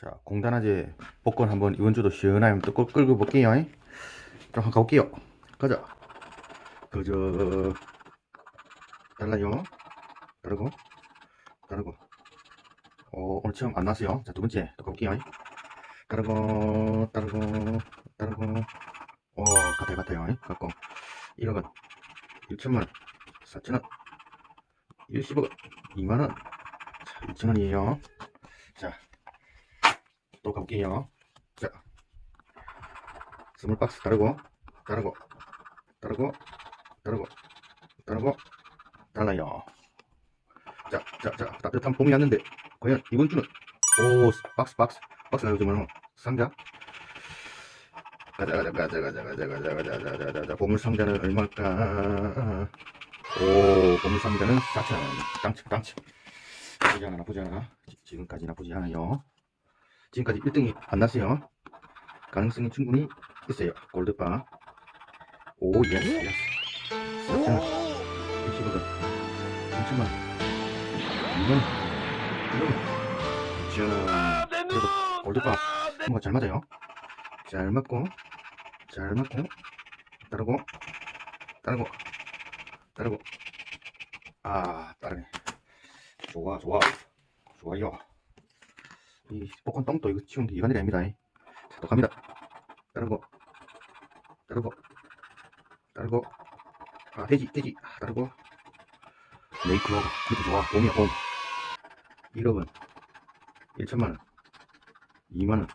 자, 공단아재 복권 한번 이번 주도 시원하게 또 끌- 끌고 볼게요. 좀 한번 가볼게요. 가자. 그저 달라요. 다르고 다르고. 어, 오늘 처음 안 났어요. 자, 두 번째 또 가볼게요. 다르고 다르고 다르고. 어, 같아요, 같아요. 갖고 1억원, 1천만원, 4천원, 10억원, 2만원, 자, 2천원이에요. 자, 또 가볼게요. 자, 스몰 박스 다르고, 다르고, 다르고, 다르고, 다르고, 달라요. 자, 자, 자, 따뜻한 봄이 왔는데, 과연 이번 주는, 오, 박스, 박스, 박스가 요즘은 상자. 가자, 가자, 가자, 가자, 가자, 가자, 가자, 가자, 가자, 가자, 보물 상자는 얼마일까? 오, 보물 상자는 4,000원. 땅치, 땅치. 나쁘지 않아, 나쁘지 않아. 지- 지금까지 나쁘지 않아요. 지금까지 1등이 안 났어요. 가능성이 충분히 있어요. 골드바. 오, 예스, 예스. 4,000원. 20억원. 3천만. 2만. 1억. 2천원. 그래도 골드바. 뭔가 잘 맞아요. 잘 맞고, 잘 맞고, 따르고, 따르고, 따르고. 아, 따르네. 좋아, 좋아. 좋아요. 이 복권 똥도 이거 치우는 게 이간이 아닙니다. 자, 또 갑니다. 따르고, 따르고, 따르고. 아, 돼지, 돼지. 아, 따르고. 메이크업. 이것도 좋아. 봄이야, 봄. 1억원. 1천만원. 2만원.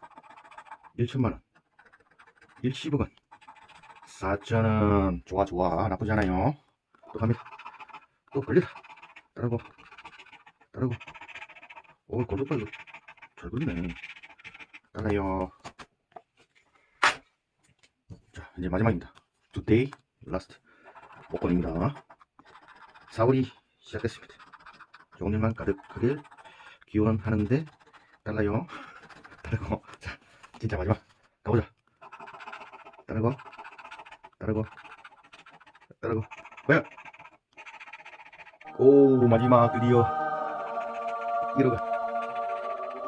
1천만원. 10억원. 4천원. 좋아, 좋아. 나쁘지 않아요. 또 갑니다. 또 걸리다. 따르고, 따르고. 오, 골드바 이거 잘 걸리네. 따라요. 자, 이제 마지막입니다. Today last 복권입니다. 4월이 시작됐습니다. 좋은 일만 가득하길 기원하는데 달라요. 따르고, 자, 진짜 마지막 가보자. 따르고, 따르고, 따르고, 과연 오 마지막 드디어 1억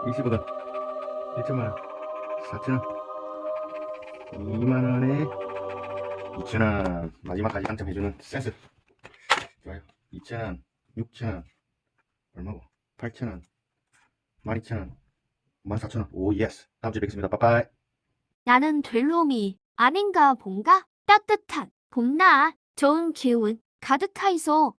원 20억원 1천만원. 4천원. 2만원에 2천원. 마지막까지 당첨해주는 센스. 좋아요. 2천원 6천원 얼마고? 8천원 12,000원 14,000원. 오 예스. 다음 주에 뵙겠습니다. 빠빠이. 나는 될 놈이 아닌가 본가? 따뜻한 봄날. 좋은 기운 가득하이소.